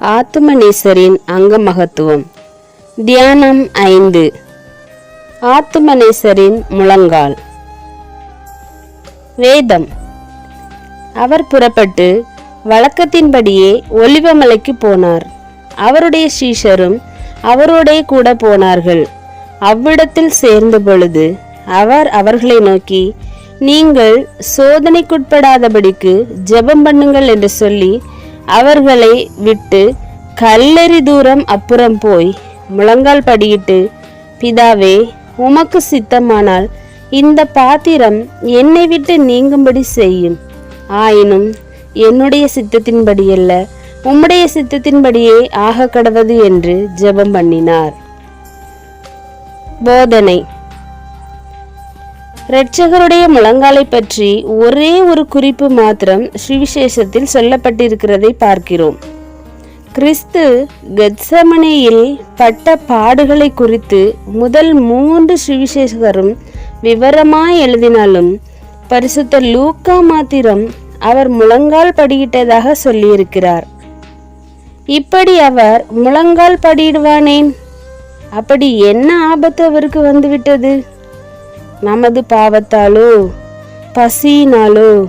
ஆத்மநேசரின் அங்க மகத்துவம் தியானம் ஐந்து. ஆத்மநேசரின் முழங்கால். வேதம். அவர் புறப்பட்டு வழக்கத்தின்படியே ஒலிவமலைக்கு போனார். அவருடைய சீஷரும் அவரோடே கூட போனார்கள். அவ்விடத்தில் சேர்ந்த பொழுது அவர் அவர்களை நோக்கி நீங்கள் சோதனைக்குட்படாதபடிக்கு ஜெபம் பண்ணுங்கள் என்று சொல்லி அவர்களை விட்டு கல்லெறி தூரம் அப்புறம் போய் முழங்கால் படியிட்டு பிதாவே உமக்கு சித்தமானால் இந்த பாத்திரம் என்னை விட்டு நீங்கும்படி செய்யும். ஆயினும் என்னுடைய சித்தத்தின்படியல்ல உம்முடைய சித்தத்தின்படியே ஆக கடவது என்று ஜெபம் பண்ணினார். போதனை. இரட்சகருடைய முழங்காலை பற்றி ஒரே ஒரு குறிப்பு மாத்திரம் சுவிசேஷத்தில் சொல்லப்பட்டிருக்கிறதை பார்க்கிறோம். கிறிஸ்து கெத்சமனையில் பட்ட பாடுகளை குறித்து முதல் மூன்று சுவிசேஷகரும் விவரமாய் எழுதினாலும் பரிசுத்த லூக்கா மாத்திரம் அவர் முழங்கால் படியிட்டதாக சொல்லியிருக்கிறார். இப்படி அவர் முழங்கால் படியிடுவானேன்? அப்படி என்ன ஆபத்து அவருக்கு வந்துவிட்டது? நமது பாவத்தாலோ பசியினாலோ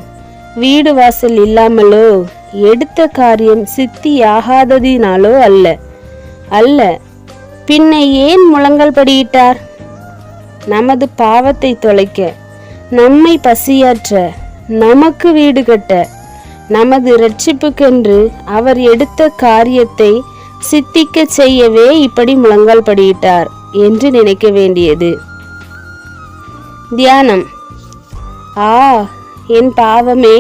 வீடு வாசல் இல்லாமலோ எடுத்த காரியம் சித்தியாகாததினாலோ அல்ல. அல்ல. பின்ன ஏன் முழங்கல் படியிட்டார்? நமது பாவத்தை தொலைக்க நம்மை பசியாற்ற நமக்கு வீடு கட்ட நமது இரட்சிப்புக்கென்று அவர் எடுத்த காரியத்தை சித்திக்க செய்யவே இப்படி முழங்கால் படியிட்டார் என்று நினைக்க வேண்டியது. தியானம். ஆ என் பாவமே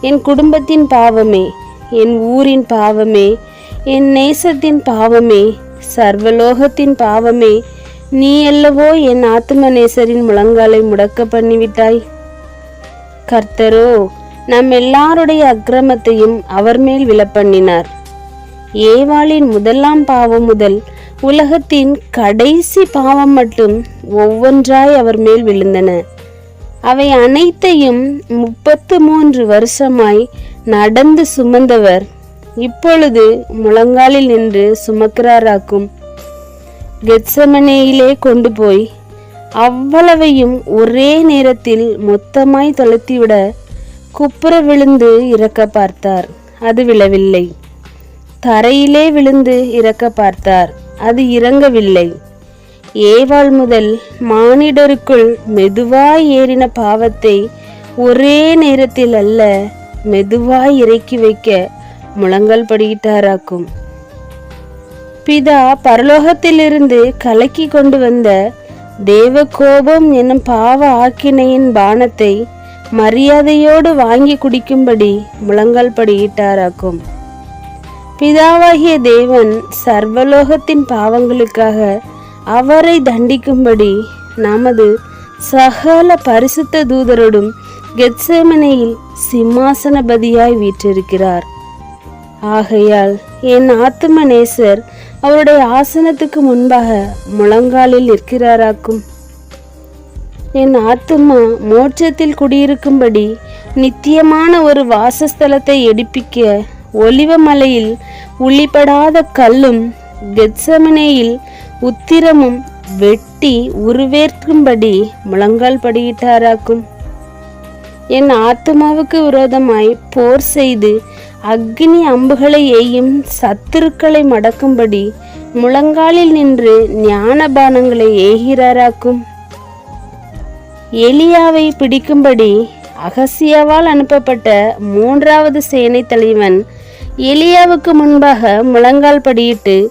என் குடும்பத்தின் பாவமே என் ஊரின் பாவமே என் நேசத்தின் பாவமே சர்வலோகத்தின் பாவமே நீ அல்லவோ என் ஆத்ம நேசரின் முழங்காலை முடக்க பண்ணிவிட்டாய். கர்த்தரோ நம் எல்லாருடைய அக்கிரமத்தையும் அவர் மேல் விழப்பண்ணினார். ஏவாளின் முதலாம் பாவம் முதல் உலகத்தின் கடைசி பாவம் மட்டும் ஒவ்வொன்றாய் அவர் மேல் விழுந்தன. அவை அனைத்தையும் முப்பத்து மூன்று வருஷமாய் நடந்து சுமந்தவர் இப்பொழுது முழங்காலில் நின்று சுமக்கிறாராக்கும். கெட்சமனையிலே கொண்டு போய் அவ்வளவையும் ஒரே நேரத்தில் மொத்தமாய் தொலைத்திவிட குப்புற விழுந்து இறக்க பார்த்தார். அது விழவில்லை. தரையிலே விழுந்து இறக்க பார்த்தார். அது இறங்கவில்லை. ஏவாள் முதல் மானிடருக்குள் மெதுவாய் ஏறின பாவத்தை ஒரே நேரத்தில் அல்ல மெதுவாய் இறக்கி வைக்க முழங்கால் படியிட்டாராக்கும். பிதா பரலோகத்திலிருந்து கலக்கி கொண்டு வந்த தேவ கோபம் என்னும் பாவ ஆக்கினையின் பானத்தை மரியாதையோடு வாங்கி குடிக்கும்படி முழங்கால் படியிட்டாராக்கும். பிதாவாகிய தேவன் சர்வலோகத்தின் பாவங்களுக்காக அவரை தண்டிக்கும்படி நமது சகல பரிசுத்த தூதரோடும் கெட்சேமனையில் சிம்மாசனபதியாய் வீற்றிருக்கிறார். ஆகையால் என் ஆத்தும நேசர் அவருடைய ஆசனத்துக்கு முன்பாக முழங்காலில் நிற்கிறாராக்கும். என் ஆத்துமா மோட்சத்தில் குடியிருக்கும்படி நித்தியமான ஒரு வாசஸ்தலத்தை எடுப்பிக்க ஒலிவமலையில் உள்ளிப்படாத கல்லும் கெத்சமனேயில் உத்திரமும் வெட்டி உருவேற்கும்படி முழங்கால் படியிட்டாராக்கும். என் ஆத்மாவுக்கு விரோதமாய் போர் செய்து அக்னி அம்புகளை எய்யும் சத்துருக்களை மடக்கும்படி முழங்காலில் நின்று ஞானபானங்களை ஏகிறாராக்கும். எலியாவை பிடிக்கும்படி அகசியாவால் அனுப்பப்பட்ட மூன்றாவது சேனை தலைவன் எலியாவுக்கு முன்பாக முழங்கால் படியிட்டு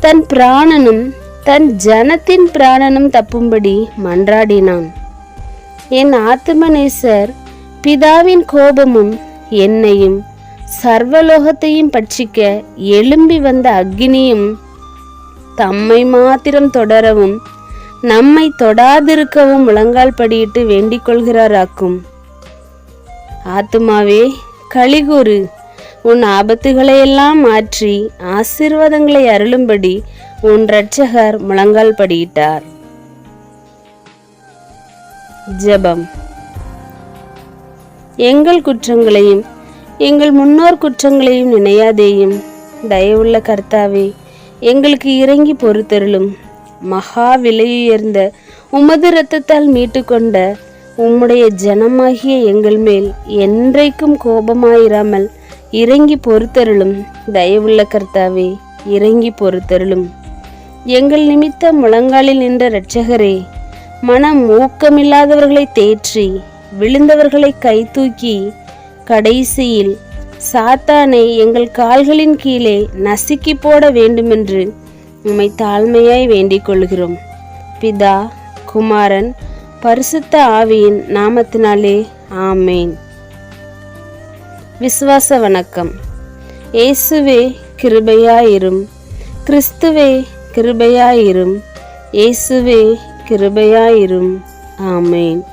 தன் பிராணனும் தன் ஜனத்தின் பிராணனும் தப்பும்படி மன்றாடினான். என் ஆத்மநேசர் பிதாவின் கோபமும் என்னையும் சர்வலோகத்தையும் பட்சிக்க எழும்பி வந்த அக்னியும் தம்மை மாத்திரம் தொடரவும் நம்மை தொடாதிருக்கவும் முழங்கால் படியிட்டு வேண்டிக் கொள்கிறாராக்கும். ஆத்துமாவே கலிகூறு உன் ஆபத்துகளையெல்லாம் மாற்றி ஆசீர்வாதங்களை அருளும்படி உன் இரட்சகர் முழங்கால் படியிட்டார். ஜெபம். எங்கள் குற்றங்களையும் எங்கள் முன்னோர் குற்றங்களையும் நினையாதேயும். தயவுள்ள கர்த்தாவே எங்களுக்கு இறங்கி பொறுத்தருளும். மகா விலையுயர்ந்த உமது இரத்தத்தால் மீட்டுக்கொண்ட உம்முடைய ஜனமாகிய எங்கள் மேல் என்றைக்கும் கோபமாயிராமல் இறங்கி பொறுத்தருளும். தயவுள்ள கர்த்தாவே இறங்கி பொறுத்தருளும். எங்கள் நிமித்த முழங்காலில் நின்ற இரட்சகரே மனம் ஊக்கமில்லாதவர்களை தேற்றி விழுந்தவர்களை கை தூக்கி கடைசியில் சாத்தானை எங்கள் கால்களின் கீழே நசுக்கி போட வேண்டுமென்று உம்மை தாழ்மையாய் வேண்டிக் கொள்கிறோம் பிதா குமாரன் பரிசுத்த ஆவியின் நாமத்தினாலே ஆமேன். விசுவாச வணக்கம். இயேசுவே கிருபையாயிரும். கிறிஸ்துவே கிருபையாயிரும். இயேசுவே கிருபையாயிரும். ஆமேன்.